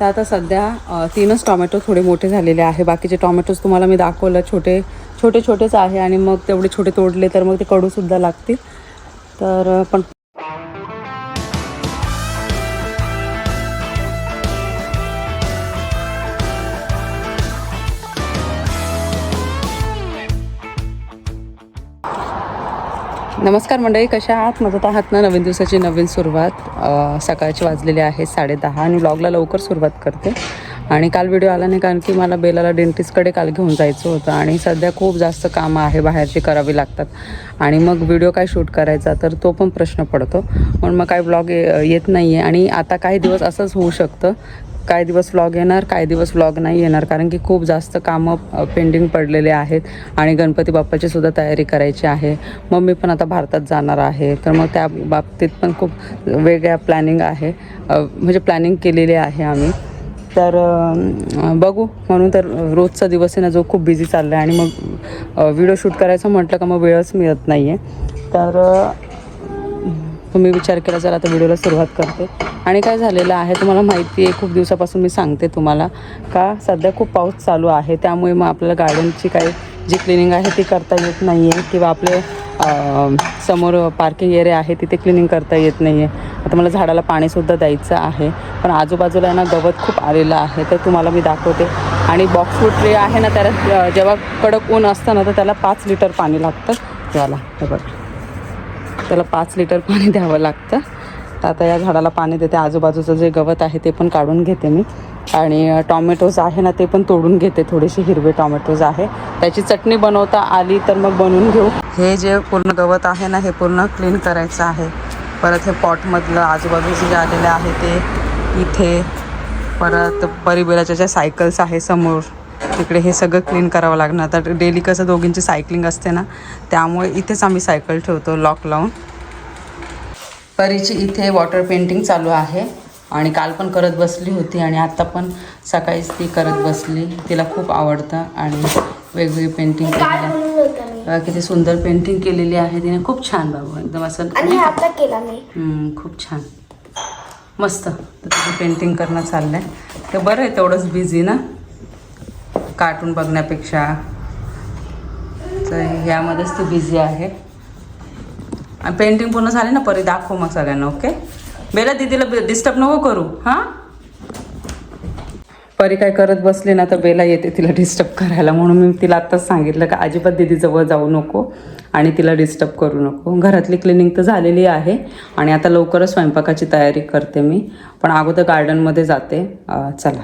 तर आता सध्या तीनच टॉमॅटो थोडे मोठे झालेले आहे. बाकीचे टॉमॅटोज तुम्हाला मी दाखवलं. छोटे छोटे छोटेच आहे आणि मग तेवढे छोटे तोडले तर मग ते कडूसुद्धा लागतील. तर पण नमस्कार मंडळी कशा आहात? मदत आहात ना? नवीन दिवसाची नवीन सुरुवात. सकाळची वाजलेली आहे साडेदहा आणि ब्लॉगला लवकर सुरुवात करते. आणि काल व्हिडिओ आला नाही कारण की मला बेलाला डेंटिस्टकडे काल घेऊन जायचं होतं आणि सध्या खूप जास्त कामं आहे बाहेरची करावी लागतात. आणि मग व्हिडिओ काय शूट करायचा तर तो पण प्रश्न पडतो. म्हणून मग काय ब्लॉग येत नाही आहे आणि आता काही दिवस असंच होऊ शकतं काय दिवस व्लॉग येणार काही दिवस व्लॉग नाही येणार. कारण की खूप जास्त कामं पेंडिंग पडलेले आहेत आणि गणपती बाप्पाची सुद्धा तयारी करायची आहे. मग मी पण आता भारतात जाणार आहे. तर मग त्या बाबतीत पण खूप वेगळ्या प्लॅनिंग आहे. म्हणजे प्लॅनिंग केलेली आहे आम्ही. तर बघू. म्हणून तर रोजचा दिवस आहे ना जो खूप बिझी चालला आहे आणि मग व्हिडिओ शूट करायचं म्हटलं का मग वेळच मिळत नाही आहे तर तुम्ही विचार केला जर आता व्हिडिओला सुरुवात करते. आणि काय झालेलं आहे तुम्हाला माहिती आहे खूप दिवसापासून मी सांगते तुम्हाला का सध्या खूप पाऊस चालू आहे. त्यामुळे मग आपल्याला गार्डनची काही जी क्लिनिंग आहे ती करता येत नाही आहे किंवा आपले समोर पार्किंग एरिया आहे तिथे क्लिनिंग करता येत नाही आहे आता मला झाडाला पाणीसुद्धा द्यायचं आहे. पण आजूबाजूला ना गवत खूप आलेलं आहे. तर तुम्हाला मी दाखवते. आणि बॉक्सवूड ट्रे आहे ना त्याला जेव्हा कडक ऊन असतं ना तर त्याला पाच लिटर पाणी लागतं. त्याला हे बघा. त्याला पाच लिटर पाणी द्यावं लागतं. तर आता या झाडाला पाणी देते. आजूबाजूचं जे गवत आहे ते पण काढून घेते मी. आणि टॉमॅटोज आहे ना ते पण तोडून घेते. थोडेसे हिरवे टॉमॅटोज आहे. त्याची चटणी बनवता आली तर मग बनवून घेऊ. हे जे पूर्ण गवत आहे ना हे पूर्ण क्लीन करायचं आहे. परत हे पॉटमधलं आजूबाजूचे जे आलेले आहे ते इथे परत परिबेलाच्या ज्या सायकल्स आहे समोर तिकडे हे सगळं क्लीन करावं लागणार. तर डेली कसं दोघींची सायकलिंग असते ना त्यामुळे इथेच आम्ही सायकल ठेवतो लॉक लावून. परीची इथे वॉटर पेंटिंग चालू आहे आणि काल पण करत बसली होती आणि आता पण सकाळीच ती करत बसली. तिला खूप आवडतं आणि वेगवेगळी पेंटिंग केलेली किती सुंदर पेंटिंग केलेली आहे. तिने खूप छान बाबू एकदम असं खूप छान. मस्त. तर तुझं पेंटिंग करणं चाललं आहे ते बरं आहे तेवढंच बिझी ना? कार्टून बघण्यापेक्षा. तर ह्यामध्येच ती बिझी आहे. आणि पेंटिंग पूर्ण झाली ना परी दाखव मग सगळ्यांना ओके बेला दिदीला डिस्टर्ब नको करू हां? परी काय करत बसली ना तर बेला येते तिला डिस्टर्ब करायला. म्हणून मी तिला आत्ताच सांगितलं का अजिबात दिदीजवळ जाऊ नको आणि तिला डिस्टर्ब करू नको. घरातली क्लिनिंग तर झालेली आहे आणि आता लवकरच स्वयंपाकाची तयारी करते मी. पण अगोदर गार्डनमध्ये जाते. चला.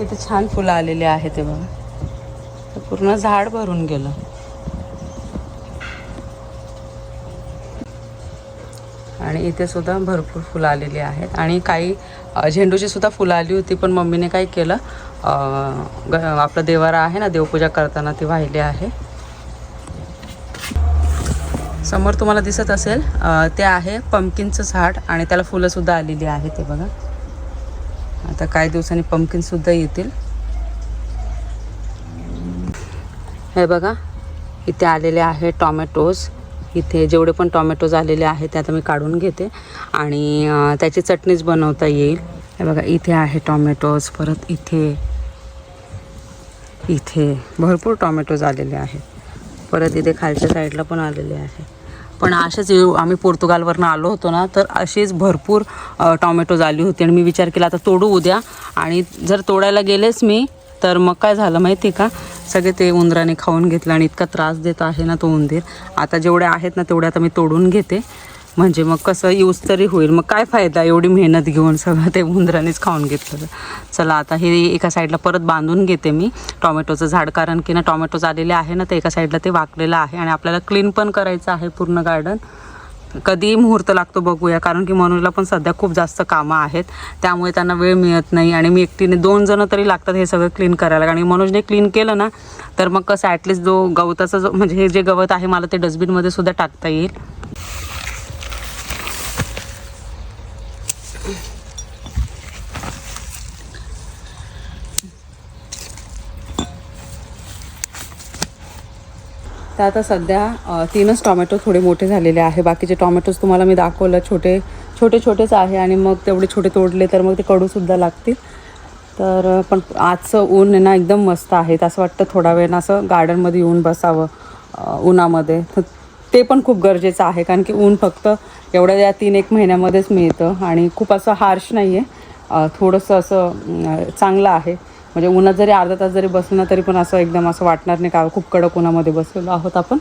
किती छान फुलं आलेली आहेत ते बघा. ते पूर्ण झाड भरून गेलं. आणि इथे सुद्धा भरपूर फुलं आलेली आहेत. आणि काही झेंडूची सुद्धा फुलं आली होती पण मम्मीने काय केलं. ग- आपलं देवारा आहे ना देवपूजा करताना ती वाहिली आहे. समोर तुम्हाला दिसत असेल ते आहे पंपकिनचं झाड आणि त्याला फुलंसुद्धा आलेली आहे ते बघा. आता काही दिवसांनी पंपकिनसुद्धा येतील. हे बघा इथे आलेले आहे टॉमॅटोज इथे जेवढे पण टॉमॅटोज आलेले आहेत ते आता मी काढून घेते. आणि त्याची चटणीच बनवता येईल. हे बघा इथे आहे टॉमॅटोज परत इथे इथे भरपूर टॉमॅटोज आलेले आहेत. परत इथे खालच्या साईडला पण आलेले आहे पण असेच येऊ आम्ही पोर्तुगालवरनं आलो होतो ना तर अशीच भरपूर टॉमॅटोज आली होती. आणि मी विचार केला आता तोडू उद्या. आणि जर तोडायला गेलेच मी तर मग काय झालं माहिती आहे का? सगळे ते उंदराने खाऊन घेतलं आणि इतका त्रास देत आहे ना तो उंदीर. आता जेवढे आहेत ना तेवढे आता मी तोडून घेते. म्हणजे मग कसं यूज तरी होईल. मग काय फायदा एवढी मेहनत घेऊन सगळं ते उंदरानेच खाऊन घेतलं चला आता हे एका साईडला परत बांधून घेते मी. टॉमॅटोचं झाड कारण की ना टॉमॅटोज आलेले आहे ना ते एका साईडला ते वाकलेलं आहे आणि आपल्याला क्लीन पण करायचं आहे पूर्ण गार्डन कधी मुहूर्त लागतो बघूया कारण की मनोजला पण सध्या खूप जास्त कामं आहेत. त्यामुळे त्यांना वेळ मिळत नाही आणि मी एकटीने दोन जणं तरी लागतात हे सगळं क्लीन करायला. आणि मनोजने क्लीन केलं ना तर मग कसं ॲटलिस्ट जो गवताचा जो म्हणजे हे जे गवत आहे मला ते डस्टबिनमध्ये सुद्धा टाकता येईल. तर आता सध्या तीनच टॉमॅटो थोडे मोठे झालेले आहे. बाकीचे टॉमॅटोज तुम्हाला मी दाखवलं. छोटे छोटे छोटेच आहे आणि मग तेवढे छोटे तोडले तर मग ते कडूसुद्धा लागतील. तर पण आजचं ऊन आहे ना एकदम मस्त आहे. असं वाटतं थोडा वेळ असं गार्डनमध्ये येऊन बसावं उन्हामध्ये. तर ते पण खूप गरजेचं आहे कारण की ऊन फक्त एवढ्या या तीन एक महिन्यामध्येच मिळतं आणि खूप असं हार्श नाही आहे थोडंसं असं चांगलं आहे. म्हणजे उन्हात जरी अर्धा तास जरी बसलं ना तरी पण असं एकदम असं वाटणार नाही का खूप कडक उन्हामध्ये बसलेलो आहोत आपण.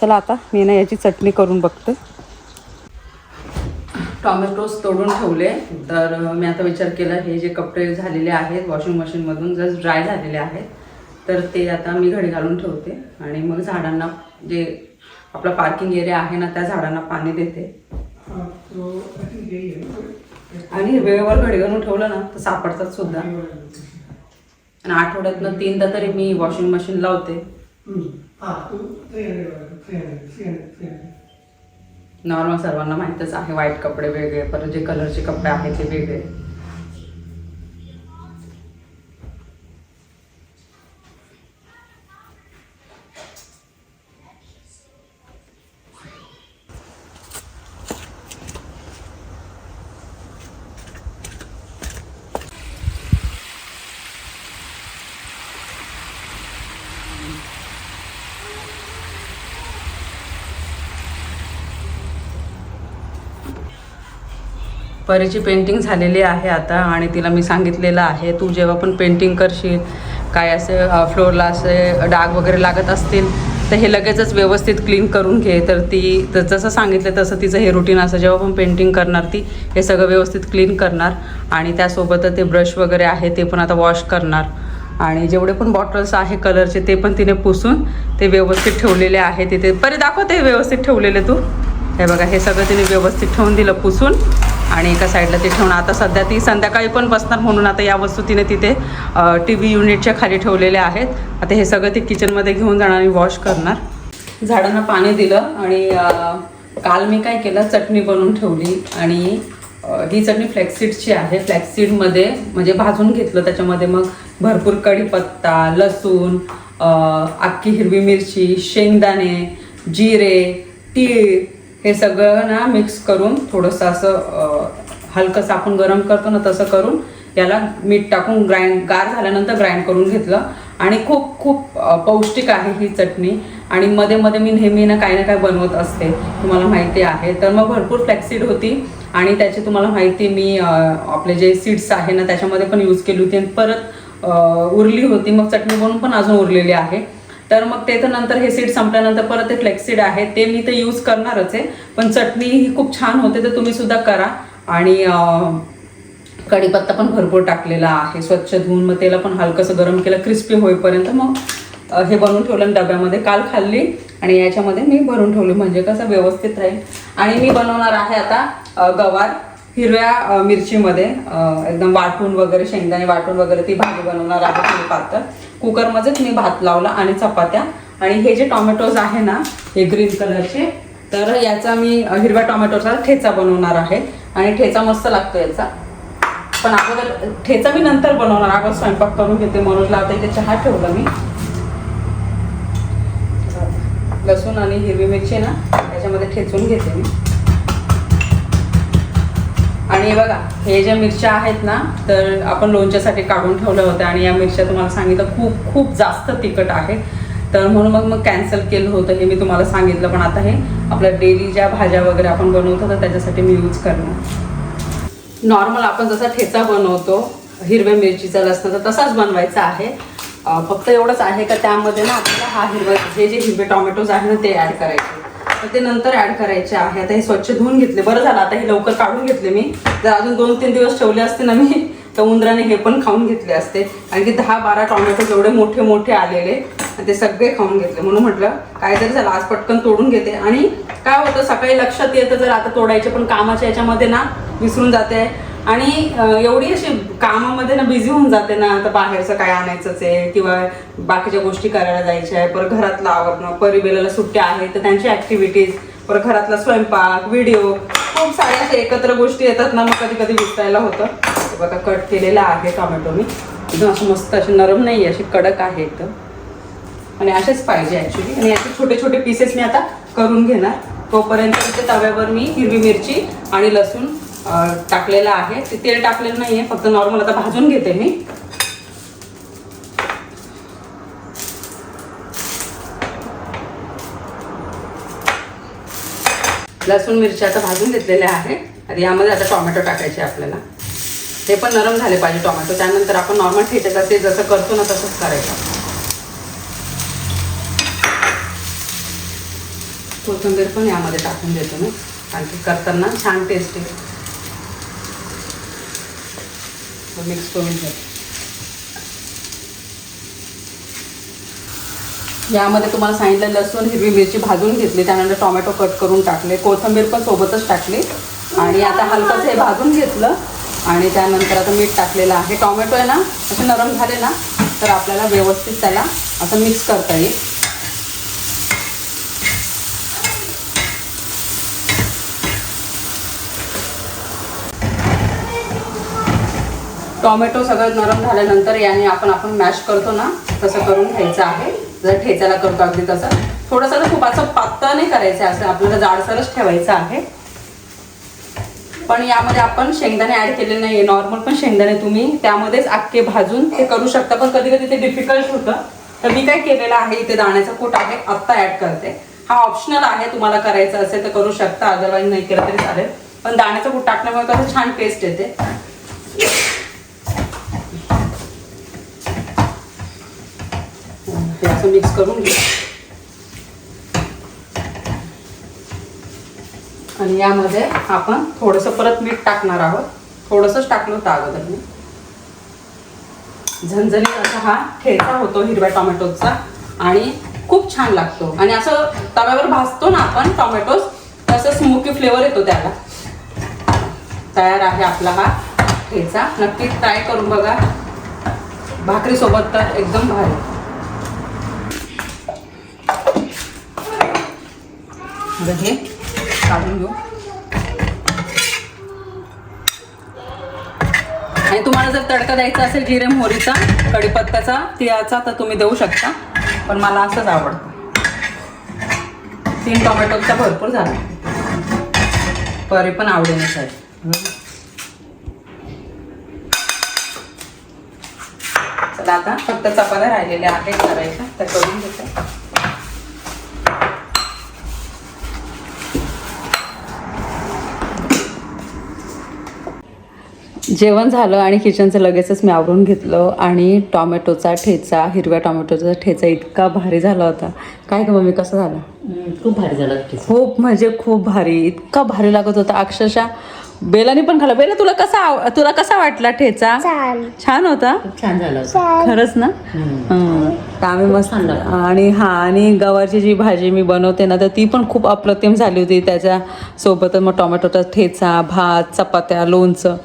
चला आता मी ना याची चटणी करून बघते. टॉमॅटोज तोडून ठेवले. तर मी आता विचार केला हे जे कपडे झालेले आहेत वॉशिंग मशीनमधून जस्ट ड्राय झालेले आहेत तर ते आता मी घडी घालून ठेवते आणि मग झाडांना जे आपला पार्किंग एरिया आहे ना त्या झाडांना पाणी देते. आणि वेळेवर घडी घालून ठेवलं ना तर सापडतात सुद्धा. आणि आठवड्यातनं तीनदा तरी मी वॉशिंग मशीन लावते. नॉर्मल सर्वांना माहीतच आहे व्हाईट कपडे वेगळे परत जे कलरचे कपडे आहेत ते वेगळे. परीची पेंटिंग झालेली आहे आता आणि तिला मी सांगितलेलं आहे तू जेव्हा पण पेंटिंग करशील काय असे फ्लोअरला असे डाग वगैरे लागत असतील तर हे लगेचच व्यवस्थित क्लीन करून घे. तर ती तर जसं सांगितलं तसं तिचं हे रुटीन असं जेव्हा पण पेंटिंग करणार ती हे सगळं व्यवस्थित क्लीन करणार आणि त्यासोबत ते ब्रश वगैरे आहे ते पण आता वॉश करणार. आणि जेवढे पण बॉटल्स आहे कलरचे ते पण तिने पुसून ते व्यवस्थित ठेवलेले आहे तिथे. परी दाखवते व्यवस्थित ठेवलेले तू. हे बघा हे सगळं तिने व्यवस्थित ठेवून दिलं पुसून. आणि एका साईडला ते ठेवणं. आता सध्या ती संध्याकाळी पण बसणार म्हणून आता या वस्तू तिने तिथे टी व्ही युनिटच्या खाली ठेवलेल्या आहेत. आता हे सगळं ती किचनमध्ये घेऊन जाणार आणि वॉश करणार. झाडांना पाणी दिलं आणि काल मी काय केलं चटणी बनवून ठेवली आणि ही चटणी फ्लॅक्सीडची आहे. फ्लॅक्सीडमध्ये म्हणजे भाजून घेतलं त्याच्यामध्ये मग भरपूर कढीपत्ता लसूण अख्खी हिरवी मिरची शेंगदाणे जिरे तीळ हे सगळं ना मिक्स करून थोडंसं असं हलकं हलकंसं आपण गरम करतो ना तसं करून याला मीठ टाकून ग्राइंड गार झाल्यानंतर ग्राइंड करून घेतलं. आणि खूप खूप पौष्टिक आहे ही चटणी. आणि मध्ये मध्ये मी नेहमी ना काही ना काही बनवत असते. तुम्हाला माहिती आहे. तर मग भरपूर फ्लॅक्सिड होती. आणि त्याची तुम्हाला माहिती मी आपले जे सीड्स आहे ना त्याच्यामध्ये पण यूज केली होती. आणि परत उरली होती. मग चटणी बनवून पण अजून उरलेली आहे. तर मग ते तर नंतर हे सीड संपल्यानंतर परत ते फ्लेक्सीड आहे ते मी तर यूज करणारच आहे. पण चटणी ही खूप छान होते तर तुम्ही सुद्धा करा. आणि कढीपत्ता पण भरपूर टाकलेला आहे स्वच्छ धुवून. मग त्याला पण हलकंसं गरम केलं क्रिस्पी होईपर्यंत. मग हे बनवून ठेवलं डब्यामध्ये काल खाल्ली. आणि याच्यामध्ये मी भरून ठेवली म्हणजे कसं व्यवस्थित राहील. आणि मी बनवणार आहे आता गवार. हिरव्या मिरचीमध्ये एकदम वाटून वगैरे शेंगदाणे वाटून वगैरे ती भाजी बनवणार आहे पातळ कुकरमध्येच मी भात लावला आणि चपात्या. आणि हे जे टोमॅटोज आहे ना हे ग्रीन कलरचे तर याचा मी हिरव्या टोमॅटोचा ठेचा बनवणार आहे. आणि ठेचा मस्त लागतो याचा. पण अगोदर ठेचा मी नंतर बनवणार अगोदर स्वयंपाक करून घेते म्हणून आता इथे चहा ठेवला मी. लसूण आणि हिरवी मिरची ना त्याच्यामध्ये ठेचून घेते मी. आणि हे बघा हे ज्या मिरच्या आहेत ना तर आपण लोणच्यासाठी काढून ठेवल्या होत्या आणि या मिरच्या तुम्हाला सांगितलं खूप खूप जास्त तिखट आहे. तर म्हणून मग मग कॅन्सल केलं होतं हे मी तुम्हाला सांगितलं. पण आता हे आपल्या डेली ज्या भाज्या वगैरे आपण बनवतो तर त्याच्यासाठी मी यूज करणार. नॉर्मल आपण जसा ठेचा बनवतो हिरव्या मिरचीचा लसणाचा तसाच बनवायचा आहे. फक्त एवढंच आहे का त्यामध्ये ना आपल्याला हा हिरवा हे जे हिरवे टोमॅटोज आहे ना ते ॲड करायचे. ते नंतर ऍड करायचे आहे. आता हे स्वच्छ धुवून घेतले. बरं झालं. आता हे लवकर काढून घेतले मी. जर अजून दोन तीन दिवस ठेवले असते ना मी तर उंदराने हे पण खाऊन घेतले असते. आणि की दहा बारा टोमॅटो एवढे मोठे मोठे आलेले ते सगळे खाऊन घेतले. म्हणून म्हटलं काहीतरी झालं. आज पटकन तोडून घेते. आणि काय होतं? सकाळी लक्षात येतं जर आता तोडायचे पण कामाच्या याच्यामध्ये ना विसरून जाते. आणि एवढी अशी कामामध्ये ना बिझी होऊन जाते ना आता बाहेरचं काय आणायचंच आहे किंवा बाकीच्या गोष्टी करायला जायच्या आहे परत घरातलं आवरणं परिबेलाला सुट्ट्या आहेत तर त्यांची ॲक्टिव्हिटीज परत घरातला स्वयंपाक व्हिडिओ खूप साऱ्या अशा एकत्र गोष्टी येतात ना मग कधी कधी विसरायला होतं. बघा कट केलेला आहे टोमॅटो मी एकदम असं मस्त अशी नरम नाही आहे अशी कडक आहे एकदम. आणि असेच पाहिजे ॲक्च्युली आणि याचे छोटे छोटे पीसेस मी आता करून घेणार. तोपर्यंत तव्यावर मी हिरवी मिरची आणि लसूण टाकलेलं आहे. ते तेल टाकलेलं नाही आहे फक्त नॉर्मल आता भाजून घेते मी. लसूण मिरची आता भाजून घेतलेल्या आहे. आणि यामध्ये आता टोमॅटो टाकायचे आपल्याला. ते पण नरम झाले पाहिजे टोमॅटो. त्यानंतर आपण नॉर्मल ठेचायचं ते जसं करतो ना तसंच करायचं. कोथिंबीर पण यामध्ये टाकून देतो मी. कारण की करताना छान टेस्ट येते मिक्स करून घ्या. यामध्ये तुम्हाला सांगितलं लसूण हिरवी मिरची भाजून घेतली त्यानंतर टोमॅटो कट करून टाकले कोथिंबीर पण सोबतच टाकली. आणि आता हलकंच हे भाजून घेतलं. आणि त्यानंतर आता मीठ टाकलेलं आहे. टोमॅटो आहे ना असे नरम झाले ना तर आपल्याला व्यवस्थित त्याला असं मिक्स करता येईल. टोमॅटो सगळं नरम झाल्यानंतर याने आपण आपण मॅश करतो ना तसं करून घ्यायचं आहे. जर ठेचायला करतो अगदी तसं. थोडंसं तर खूप असं पातळ नाही करायचं असं आपल्याला जाडसरच ठेवायचं आहे. पण यामध्ये आपण शेंगदाणे ऍड केले नाही नॉर्मल पण शेंगदाणे तुम्ही त्यामध्येच अख्खे भाजून ते करू शकता. पण कधी कधी ते डिफिकल्ट होतं. तर मी काय केलेलं आहे इथे दाण्याचा कूट आहे आत्ता ऍड करते. हा ऑप्शनल आहे तुम्हाला करायचं असेल तर करू शकता. अदरवाईज नाही केलं तरी चालेल. पण दाण्याचा कूट टाकल्यामुळे कसं छान टेस्ट येते. ते असं मिक्स करून घ्या आणि यामध्ये आपण थोडंसं परत मीठ टाकणार आहोत. थोडंसंच टाकलं होतं अगोदर मी. झणझणीत असा हा ठेचा होतो हिरव्या टोमॅटोचा आणि खूप छान लागतो. आणि असं तव्यावर भाजतो ना आपण टोमॅटोज तसं स्मोकी फ्लेवर येतो त्याला. तयार आहे आपला हा ठेचा. नक्की ट्राय करून बघा. भाकरीसोबत तर एकदम भारी. बघे हे काढून घेऊ. आणि तुम्हाला जर तडका द्यायचा असेल जिरे मोहरीचा कढीपत्त्याचा तिळाचा तर तुम्ही देऊ शकता. पण मला असंच आवडतं. तीन टोमॅटोचा भरपूर झाला परी पण आवडेनुसार चला आता फक्त चपात्या राहिलेल्या आहेत करायच्या. त्या करून घेते. जेवण झालं आणि किचनचं लगेचच मी आवरून घेतलं आणि टॉमॅटोचा ठेचा हिरव्या टॉमॅटोचा ठेचा इतका भारी झाला होता. काय गं मम्मी कसं झालं? खूप भारी झालं खूप म्हणजे खूप भारी इतका भारी लागत होता. अक्षरशः बेलानी पण खाला बेला तुला कसा आव- तुला कसा वाटला ठेचा? छान. होता? खूप छान झालं होतं. खरंच ना? आम्ही मस्त. आणि हा आणि गवारची जी भाजी मी बनवते ना तर ती पण खूप अप्रतिम झाली होती. त्याच्या सोबत मग टोमॅटोचा ठेचा भात चपात्या लोणचं.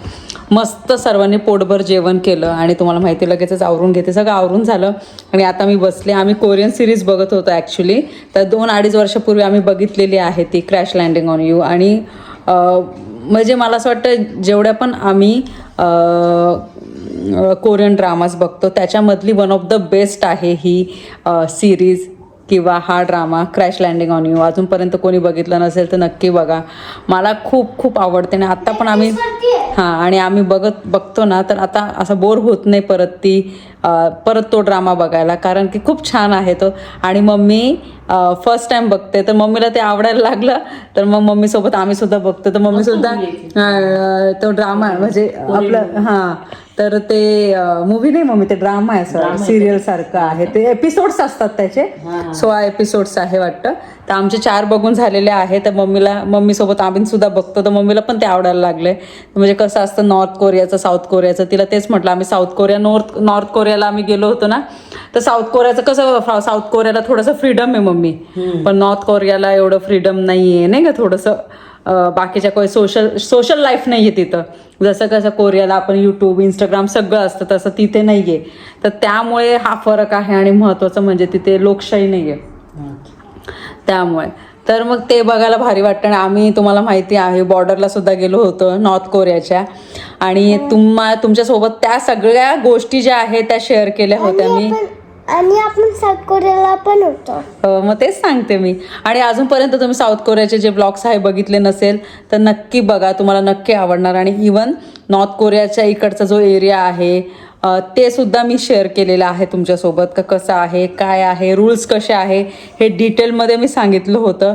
मस्त सर्वांनी पोटभर जेवण केलं आणि तुम्हाला माहिती लगेचच आवरून घेते. सगळं आवरून झालं. आणि आता मी बसले. आम्ही कोरियन सिरीज बघत होतो ॲक्च्युली तर दोन अडीच वर्षापूर्वी आम्ही बघितलेली आहे ती क्रॅश लँडिंग ऑन यू आणि म्हणजे मला असं वाटतं जेवढ्या पण आम्ही कोरियन ड्रामाज बघतो त्याच्यामधली वन ऑफ द बेस्ट आहे ही सिरीज किंवा हा drama crash landing on you अजूनपर्यंत कोणी बघितलं नसेल तर नक्की बघा. मला खूप खूप आवडते आणि आत्ता पण आम्ही हां आणि आम्ही बघत बघतो ना तर आता असं बोर होत नाही परत ती परत तो ड्रामा बघायला कारण की खूप छान आहे तो. आणि मम्मी फर्स्ट टाइम बघते तर मम्मीला ते आवडायला लागलं तर मग मम्मीसोबत आम्ही सुद्धा बघतो. तर मम्मीसुद्धा तो ड्रामा म्हणजे आपलं हां. तर ते मूवी नाही मम्मी ते ड्रामा आहे असं सिरियल सारखं आहे. ते एपिसोड्स असतात त्याचे. सोळा एपिसोड्स आहे वाटतं. तर आमचे चार बघून झालेले आहे. तर मम्मीला मम्मीसोबत आम्ही सुद्धा बघतो. तर मम्मीला पण ते आवडायला लागले. म्हणजे कसं असतं नॉर्थ कोरियाचं साऊथ कोरियाचं तिला तेच म्हटलं. आम्ही साऊथ कोरिया नॉर्थ नॉर्थ कोरियाला आम्ही गेलो होतो ना. तर साऊथ कोरियाचं कसं साऊथ कोरियाला थोडंसं फ्रीडम आहे मम्मी. पण नॉर्थ कोरियाला एवढं फ्रीडम नाही आहे नाही का थोडंसं. बाकीच्या काही सोशल सोशल लाईफ नाही आहे तिथं. जसं कसं कोरियाला आपण यूट्यूब इंस्टाग्राम सगळं असतं तसं तिथे नाही आहे तर त्यामुळे हा फरक आहे आणि महत्त्वाचं म्हणजे तिथे लोकशाही नाही आहे त्यामुळे. तर मग ते बघायला भारी वाटतं आणि आम्ही तुम्हाला माहिती आहे बॉर्डरला सुद्धा गेलो होतो नॉर्थ कोरियाच्या आणि तुम्हा तुमच्यासोबत त्या सगळ्या गोष्टी ज्या आहेत त्या शेअर केल्या होत्या मी. आणि आपण साऊथ कोरियाला पण होतो. मग तेच सांगते मी. आणि अजूनपर्यंत तुम्ही साऊथ कोरियाचे जे ब्लॉग्स आहे बघितले नसेल तर नक्की बघा तुम्हाला नक्की आवडणार. आणि इवन नॉर्थ कोरियाच्या इकडचा जो एरिया आहे अ, ते सुद्धा मी शेअर केलेलं आहे तुमच्यासोबत का कसं आहे काय आहे रूल्स कसे आहे हे डिटेलमध्ये मी सांगितलं होतं.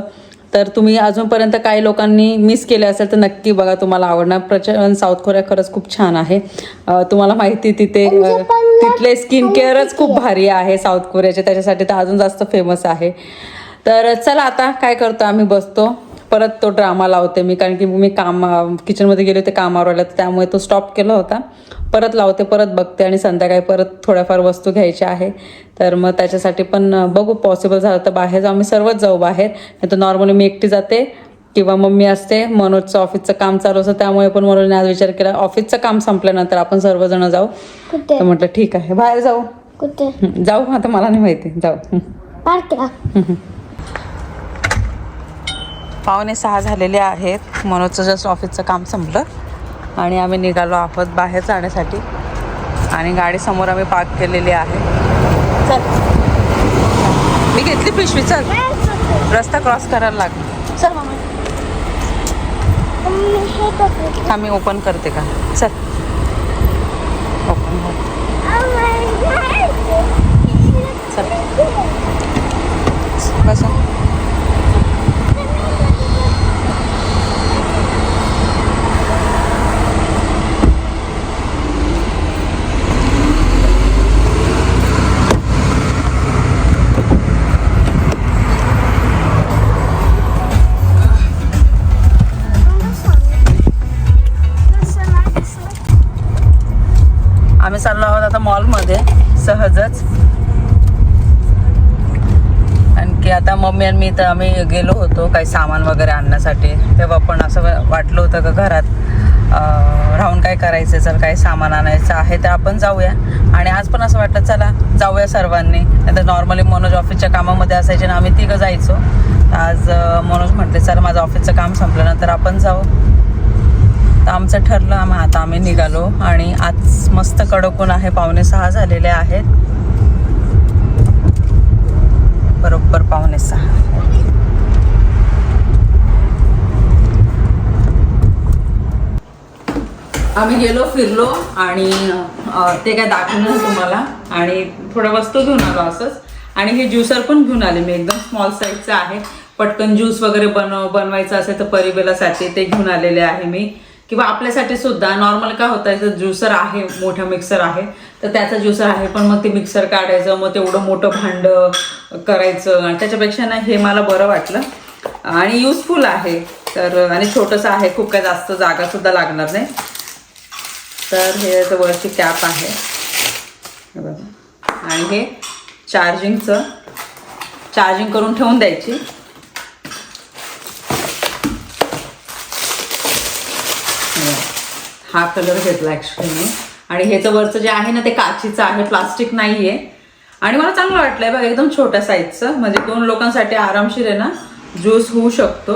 तर तुम्ही अजूनपर्यंत काही लोकांनी मिस केले असेल तर नक्की बघा तुम्हाला आवडणार. प्रचंड साऊथ कोरिया खरंच खूप छान आहे. तुम्हाला माहिती तिथे तिथले स्किन केअरच खूप भारी आहे साऊथ कोरियाचे त्याच्यासाठी तर अजून जास्त फेमस आहे. तर चला आता काय करतो आम्ही बसतो. परत तो ड्रामा लावते मी कारण की मी काम किचनमध्ये गेले होते कामावर आलं तर त्यामुळे तो स्टॉप केला होता. परत लावते परत बघते आणि संध्याकाळी परत थोड्याफार वस्तू घ्यायच्या आहे. तर मग त्याच्यासाठी पण बघू पॉसिबल झालं तर बाहेर जाऊ. आम्ही सर्वच जाऊ बाहेर. नाही तर नॉर्मली मी एकटी जाते किंवा मम्मी असते. मनोजचं ऑफिसचं काम चालू असतं. त्यामुळे पण मनोजने आज विचार केला ऑफिसचं काम संपल्यानंतर आपण सर्वजण जाऊ. तर म्हटलं ठीक आहे बाहेर जाऊ. कुठे? जाऊ आता मला नाही माहिती. जाऊ. पावणे सहा झालेले आहेत. मनोजचं जस्ट ऑफिसचं काम संपलं. आणि आम्ही निघालो आहोत बाहेर जाण्यासाठी. आणि गाडी समोर आम्ही पार्क केलेली आहे. चल. मी घेतली पिशवी चल. रस्ता क्रॉस करायला लागला चल मामा. मी ओपन करते का? चल. ओपन चल. सहजच आणखी आता मम्मी आणि मी तर आम्ही गेलो होतो काही सामान वगैरे आणण्यासाठी. तेव्हा पण असं वाटलं होतं का घरात राहून काय करायचं चल काही सामान आणायचं आहे तर आपण जाऊया. आणि आज पण असं वाटलं चला जाऊया सर्वांनी. नाही तर नॉर्मली मनोज ऑफिसच्या कामामध्ये असायचे ना आम्ही तिघं जायचो. आज मनोज म्हटले चल माझं ऑफिसचं काम संपल्यानंतर आपण जाऊ. तर आमचं ठरलं आम्ही आता आम्ही निघालो आणि आज मस्त कडकून आहे पावणे सहा झालेले आहेत. बरोबर पावणे सहा. आम्ही गेलो फिरलो आणि ते काय दाखवलं तुम्हाला. आणि थोड्या वस्तू घेऊन आलो असंच. आणि हे ज्युसर पण घेऊन आले मी एकदम स्मॉल साईजचं आहे. पटकन ज्यूस वगैरे बनव बनवायचं असेल तर परिबेलासाठी ते घेऊन आलेले आहे मी. किंवा आपल्यासाठी सुद्धा नॉर्मल काय होतं तर ज्युसर आहे मोठा मिक्सर आहे तर त्याचा ज्युसर आहे पण मग ते मिक्सर काढायचं मग तेवढं मोठं भांड करायचं आणि त्याच्यापेक्षा ना हे मला बरं वाटलं. आणि युजफुल आहे. तर आणि छोटंसं आहे खूप काय जास्त जागासुद्धा लागणार नाही. तर हे याचं वरची कॅप आहे. बघा. आणि हे चार्जिंगचं चार्जिंग करून ठेवून द्यायची हे बघा. हा कलर घेतला ॲक्च्युली मी आणि ह्याचं वरचं जे आहे ना ते काचीचं आहे प्लास्टिक नाही आहे आणि मला चांगलं वाटलं आहे बघा एकदम छोट्या साईजचं म्हणजे दोन लोकांसाठी आरामशीर आहे ना ज्यूस होऊ शकतो.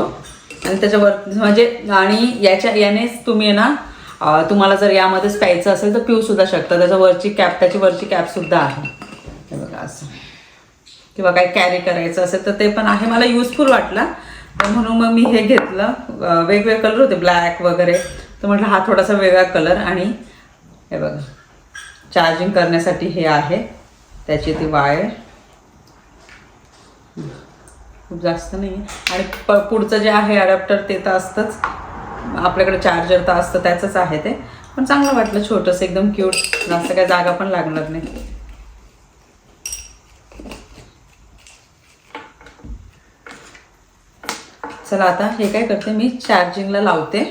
आणि त्याच्यावर म्हणजे आणि याच्या यानेच तुम्ही आहे ना तुम्हाला जर यामध्येच प्यायचं असेल तर पिऊ सुद्धा शकता. त्याच्या वरची कॅप त्याची वरची कॅप सुद्धा आहे. हे बघा असं. किंवा काही कॅरी करायचं असेल तर ते पण आहे. मला युजफुल वाटला. तर म्हणून मग मी हे घेतलं. वेगवेगळे कलर होते. ब्लॅक वगैरे. तर म्हटलं हा थोडासा वेगळा कलर आणि हे बघा चार्जिंग करण्यासाठी हे आहे. त्याची ती वायर खूप जास्त नाही आहे आणि प पुढचं जे आहे अडॅप्टर ते तर असतंच. आपल्याकडे चार्जर तर असतं त्याचंच आहे ते. पण चांगलं वाटलं छोटंसं एकदम क्यूट जास्त काही जागा पण लागणार नाही. चला आता हे काय करते मी चार्जिंगला लावते.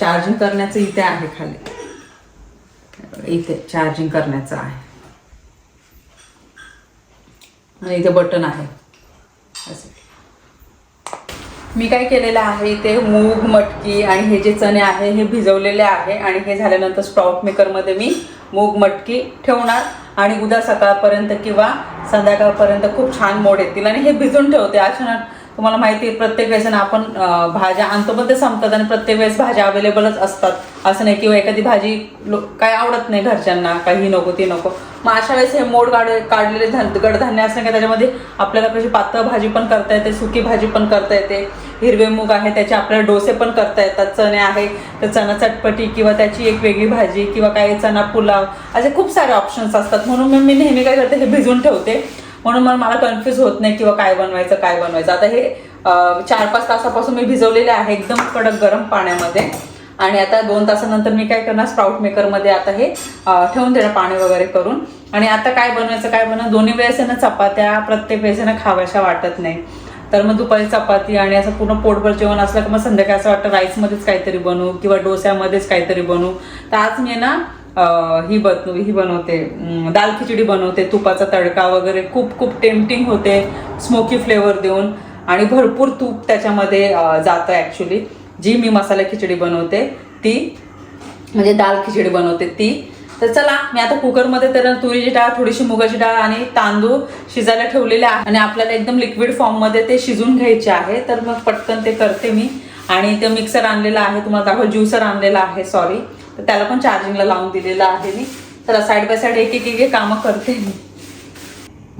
चार्जिंग करण्याचं इथे आहे खाली. इथे चार्जिंग करण्याचं आहे. आणि इथे बटन आहे. असं. मी काय केलेलं आहे इथे मूग मटकी आणि हे जे चणे आहे हे भिजवलेले आहे आणि हे झाल्यानंतर स्टॉक मेकरमध्ये मी मूग मटकी ठेवणार आणि उद्या सकाळपर्यंत किंवा संध्याकाळपर्यंत खूप छान मोड येतील आणि हे भिजून ठेवते. अचानक तुम्हाला माहिती आहे प्रत्येक वेळेस ना आपण भाज्या आणतो पण ते संपतात आणि प्रत्येक वेळेस भाज्या अवेलेबलच असतात. असं नाही किंवा हो, एखादी भाजी लो- काय आवडत नाही घरच्यांना काही नको ती नको. मग अशा वेळेस हे मोड काढ काढलेले धान- कडधान्य असलं की त्याच्यामध्ये आपल्याला कशी पातळ भाजी पण करता येते सुकी भाजी पण करता येते. हिरवे मूग आहे त्याचे आपल्याला डोसे पण करता येतात. चणे आहे तर चणा चटपटी किंवा त्याची एक वेगळी भाजी किंवा काही चणा पुलाव असे खूप सारे ऑप्शन्स असतात. म्हणून मी नेहमी काय करते हे भिजवून ठेवते. म्हणून मग मला कन्फ्यूज होत नाही किंवा काय बनवायचं काय बनवायचं. आता हे चार पाच तासापासून मी भिजवलेले आहे एकदम कडक गरम पाण्यामध्ये. आणि आता दोन तासानंतर मी काय करणार स्प्राऊट मेकरमध्ये आता हे ठेवून देणार पाणी वगैरे करून. आणि आता काय बनवायचं काय बनवायचं दोन्ही वेळेस ना चपात्या प्रत्येक वेळेस ना खाव्याशा वाटत नाही. तर मग दुपारी चपाती आणि असं पूर्ण पोटभर जेवण असलं की मग संध्याकाळी असं वाटतं राईसमध्येच काहीतरी बनवू किंवा डोस्यामध्येच काहीतरी बनवू. तर आज मी ना ही बन ही बनवते. दाल खिचडी बनवते तुपाचा तडका वगैरे खूप खूप टेम्पटिंग होते. स्मोकी फ्लेवर देऊन. आणि भरपूर तूप त्याच्यामध्ये जातं ॲक्च्युली जी मी मसाला खिचडी बनवते ती म्हणजे दाल खिचडी बनवते ती. तर चला मी आता कुकरमध्ये तर तुरीची डाळ थोडीशी मुगाची डाळ आणि तांदूळ शिजायला ठेवलेले आहे. आणि आपल्याला एकदम लिक्विड फॉर्ममध्ये ते शिजून घ्यायचे आहे. तर मग पटकन ते करते मी. आणि ते मिक्सर आणलेलं आहे. तुम्हाला दाखव ज्युसर आणलेला आहे. सॉरी तर त्याला पण चार्जिंगला लावून दिलेलं आहे मी. तर साईड बाय साईड एक एक एक एक कामं करते मी.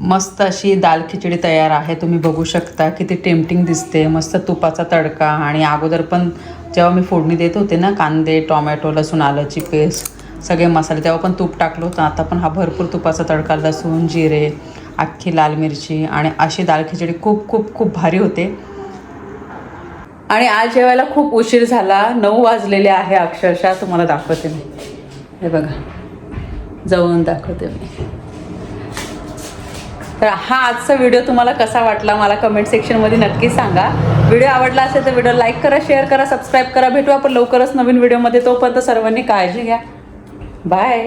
मस्त अशी दाल खिचडी तयार आहे. तुम्ही बघू शकता किती टेम्पटिंग दिसते. मस्त तुपाचा तडका आणि अगोदर पण जेव्हा मी फोडणी देत होते ना कांदे टोमॅटो लसूण आल्याची पेस्ट सगळे मसाले तेव्हा पण तूप टाकलं होतं. आता पण हा भरपूर तुपाचा तडका लसूण जिरे अख्खी लाल मिरची आणि अशी दाल खिचडी खूप खूप खूप भारी होते. आणि आज जेवायला खूप उशीर झाला. नऊ वाजलेले आहे अक्षरशः. तुम्हाला दाखवते मी. हे बघा. जवळून दाखवते मी. तर हा आजचा व्हिडिओ तुम्हाला कसा वाटला मला कमेंट सेक्शनमध्ये नक्की सांगा. व्हिडिओ आवडला असेल तर व्हिडिओ लाईक करा शेअर करा सबस्क्राईब करा. भेटू आपण लवकरच नवीन व्हिडिओमध्ये तोपर्यंत सर्वांनी काळजी घ्या. बाय